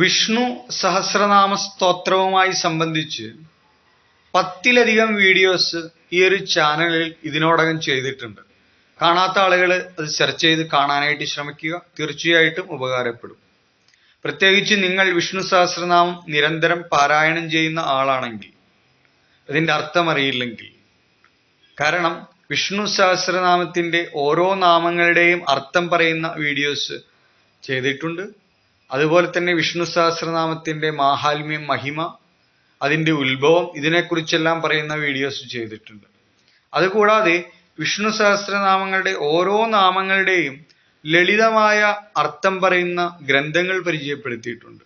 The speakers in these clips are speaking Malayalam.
വിഷ്ണു സഹസ്രനാമ സ്തോത്രവുമായി സംബന്ധിച്ച് പത്തിലധികം വീഡിയോസ് ഈ ഒരു ചാനലിൽ ഇതിനോടകം ചെയ്തിട്ടുണ്ട്. കാണാത്ത ആളുകൾ അത് സെർച്ച് ചെയ്ത് കാണാനായിട്ട് ശ്രമിക്കുക. തീർച്ചയായിട്ടും ഉപകാരപ്പെടും. പ്രത്യേകിച്ച് നിങ്ങൾ വിഷ്ണു സഹസ്രനാമം നിരന്തരം പാരായണം ചെയ്യുന്ന ആളാണെങ്കിൽ അതിന്റെ അർത്ഥമറിയില്ലെങ്കിൽ കാരണം വിഷ്ണു സഹസ്രനാമത്തിന്റെ ഓരോ നാമങ്ങളുടെയും അർത്ഥം പറയുന്ന വീഡിയോസ് ചെയ്തിട്ടുണ്ട്. അതുപോലെ തന്നെ വിഷ്ണു സഹസ്രനാമത്തിന്റെ മാഹാത്മ്യം മഹിമ അതിന്റെ ഉത്ഭവം ഇതിനെക്കുറിച്ചെല്ലാം പറയുന്ന വീഡിയോസ് ചെയ്തിട്ടുണ്ട്. അതുകൂടാതെ വിഷ്ണു സഹസ്രനാമങ്ങളുടെ ഓരോ നാമങ്ങളുടെയും ലളിതമായ അർത്ഥം പറയുന്ന ഗ്രന്ഥങ്ങൾ പരിചയപ്പെടുത്തിയിട്ടുണ്ട്.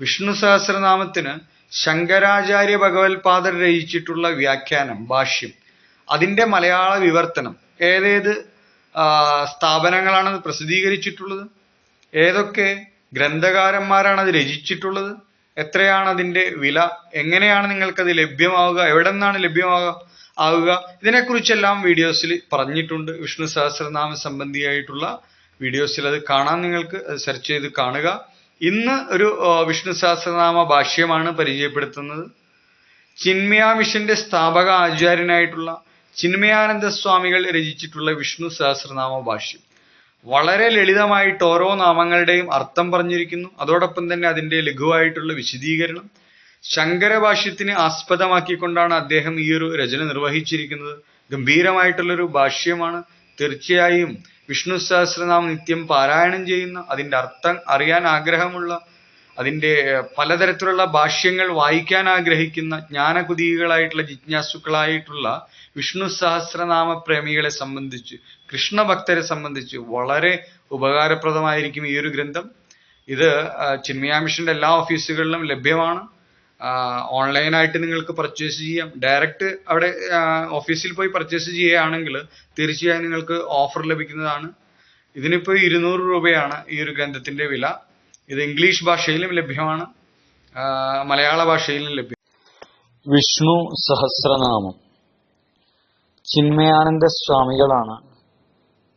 വിഷ്ണു സഹസ്രനാമത്തിന് ശങ്കരാചാര്യ ഭഗവത്പാദർ രചിച്ചിട്ടുള്ള വ്യാഖ്യാനം ഭാഷ്യം അതിന്റെ മലയാള വിവർത്തനം ഏതേത് സ്ഥാപനങ്ങളാണ് പ്രസിദ്ധീകരിച്ചിട്ടുള്ളത്? ഏതൊക്കെ? ഗ്രന്ഥകാരന്മാരാണ് അത് രചിച്ചിട്ടുള്ളത്? എത്രയാണ് അതിന്റെ വില? എങ്ങനെയാണ് നിങ്ങൾക്കത് ലഭ്യമാവുക? എവിടെ നിന്നാണ് ലഭ്യമാവുക ആവുക? ഇതിനെക്കുറിച്ചെല്ലാം വീഡിയോസിൽ പറഞ്ഞിട്ടുണ്ട്. വിഷ്ണു സഹസ്രനാമ സംബന്ധിയായിട്ടുള്ള വീഡിയോസിൽ അത് കാണാൻ നിങ്ങൾക്ക്. സെർച്ച് ചെയ്ത് കാണുക. ഇന്ന് ഒരു വിഷ്ണു സഹസ്രനാമ ഭാഷ്യമാണ് പരിചയപ്പെടുത്തുന്നത്. ചിന്മയ മിഷന്റെ സ്ഥാപക ആചാര്യനായിട്ടുള്ള ചിന്മയാനന്ദ സ്വാമികൾ രചിച്ചിട്ടുള്ള വിഷ്ണു സഹസ്രനാമ ഭാഷ്യം. വളരെ ലളിതമായിട്ട് ഓരോ നാമങ്ങളുടെയും അർത്ഥം പറഞ്ഞിരിക്കുന്നു. അതോടൊപ്പം തന്നെ അതിന്റെ ലഘുവായിട്ടുള്ള വിശദീകരണം. ശങ്കരഭാഷ്യത്തിന് ആസ്പദമാക്കിക്കൊണ്ടാണ് അദ്ദേഹം ഈ ഒരു രചന നിർവഹിച്ചിരിക്കുന്നത്. ഗംഭീരമായിട്ടുള്ളൊരു ഭാഷ്യമാണ്. തീർച്ചയായും വിഷ്ണു സഹസ്രനാമം നിത്യം പാരായണം ചെയ്യുന്ന അതിന്റെ അർത്ഥം അറിയാൻ ആഗ്രഹമുള്ള അതിന്റെ ഏർ, പലതരത്തിലുള്ള ഭാഷ്യങ്ങൾ വായിക്കാൻ ആഗ്രഹിക്കുന്ന ജ്ഞാനകുതികളായിട്ടുള്ള ജിജ്ഞാസുക്കളായിട്ടുള്ള വിഷ്ണു സഹസ്രനാമ പ്രേമികളെ സംബന്ധിച്ച് കൃഷ്ണഭക്തരെ സംബന്ധിച്ച് വളരെ ഉപകാരപ്രദമായിരിക്കും ഈ ഒരു ഗ്രന്ഥം. ഇത് ചിന്മയ മിഷന്റെ എല്ലാ ഓഫീസുകളിലും ലഭ്യമാണ്. ഓൺലൈനായിട്ട് നിങ്ങൾക്ക് പർച്ചേസ് ചെയ്യാം. ഡയറക്റ്റ് അവിടെ ഓഫീസിൽ പോയി പർച്ചേസ് ചെയ്യുകയാണെങ്കിൽ തീർച്ചയായും നിങ്ങൾക്ക് ഓഫർ ലഭിക്കുന്നതാണ്. ഇതിനിപ്പോൾ ഇരുന്നൂറ് രൂപയാണ് ഈ ഒരു ഗ്രന്ഥത്തിന്റെ വില. ഇത് ഇംഗ്ലീഷ് ഭാഷയിലും ലഭ്യമാണ്. മലയാള ഭാഷയിലും ലഭ്യം വിഷ്ണു സഹസ്രനാമം. ചിന്മയാനന്ദ സ്വാമികളാണ്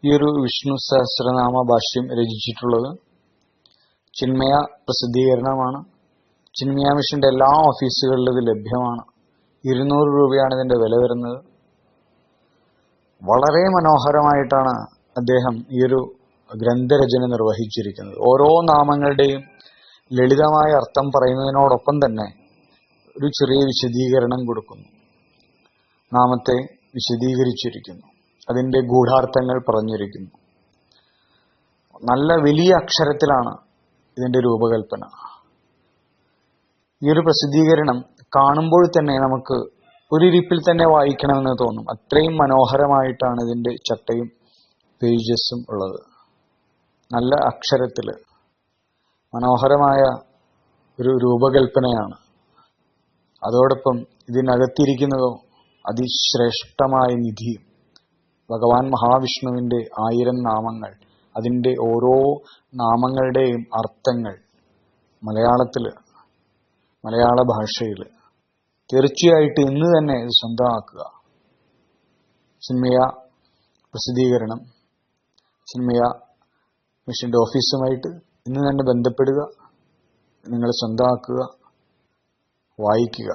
ഈ ഒരു വിഷ്ണു സഹസ്രനാമ ഭാഷ്യം രചിച്ചിട്ടുള്ളത്. ചിന്മയ പ്രസിദ്ധീകരണമാണ്. ചിന്മയ മിഷന്റെ എല്ലാ ഓഫീസുകളിലും ഇത് ലഭ്യമാണ്. ഇരുന്നൂറ് രൂപയാണ് ഇതിന്റെ വില വരുന്നത്. വളരെ മനോഹരമായിട്ടാണ് അദ്ദേഹം ഈ ഒരു ഗ്രന്ഥരചന നിർവഹിച്ചിരിക്കുന്നത്. ഓരോ നാമങ്ങളുടെയും ലളിതമായ അർത്ഥം പറയുന്നതിനോടൊപ്പം തന്നെ ഒരു ചെറിയ വിശദീകരണം കൊടുക്കുന്നു. നാമത്തെ വിശദീകരിച്ചിരിക്കുന്നു. അതിന്റെ ഗൂഢാർത്ഥങ്ങൾ പറഞ്ഞിരിക്കുന്നു. നല്ല വലിയ അക്ഷരത്തിലാണ് ഇതിന്റെ രൂപകൽപ്പന. ഈ ഒരു പ്രസിദ്ധീകരണം കാണുമ്പോൾ തന്നെ നമുക്ക് ഒരിരിപ്പിൽ തന്നെ വായിക്കണമെന്ന് തോന്നും. അത്രയും മനോഹരമായിട്ടാണ് ഇതിന്റെ ചട്ടയും പേജസും ഉള്ളത്. നല്ല അക്ഷരത്തിൽ. മനോഹരമായ ഒരു രൂപകൽപ്പനയാണ്. അതോടൊപ്പം ഇതിനകത്തിരിക്കുന്നതോ അതിശ്രേഷ്ഠമായ നിധിയും ഭഗവാൻ മഹാവിഷ്ണുവിന്റെ ആയിരം നാമങ്ങൾ. അതിന്റെ ഓരോ നാമങ്ങളുടെയും അർത്ഥങ്ങൾ മലയാളത്തിൽ മലയാള ഭാഷയിൽ തീർച്ചയായിട്ടും ഇന്ന് തന്നെ ഇത് സ്വന്തമാക്കുക. സിനിമയ പ്രസിദ്ധീകരണം. ചിന്മയ മിഷന്റെ ഓഫീസുമായിട്ട് ഇന്ന് തന്നെ ബന്ധപ്പെടുക നിങ്ങൾ സ്വന്തമാക്കുക വായിക്കുക.